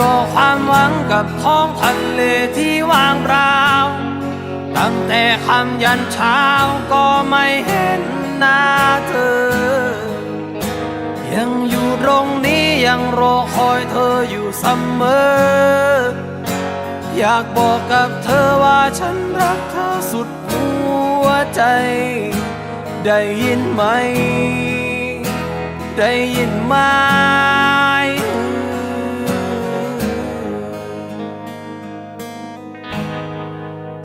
รอความหวังกับท้องทะเลที่ว่างเปล่าตั้งแต่คำยันเช้าก็ไม่เห็นหน้าเธอ ยังอยู่ตรงนี้ยังรอคอยเธออยู่เสมอ อยากบอกกับเธอว่าฉันรักเธอสุดหัวใจ ได้ยินไหม ได้ยินไหม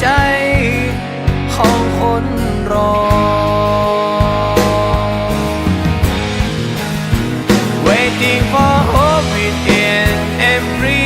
ใจของคนรอ Waiting for hope within every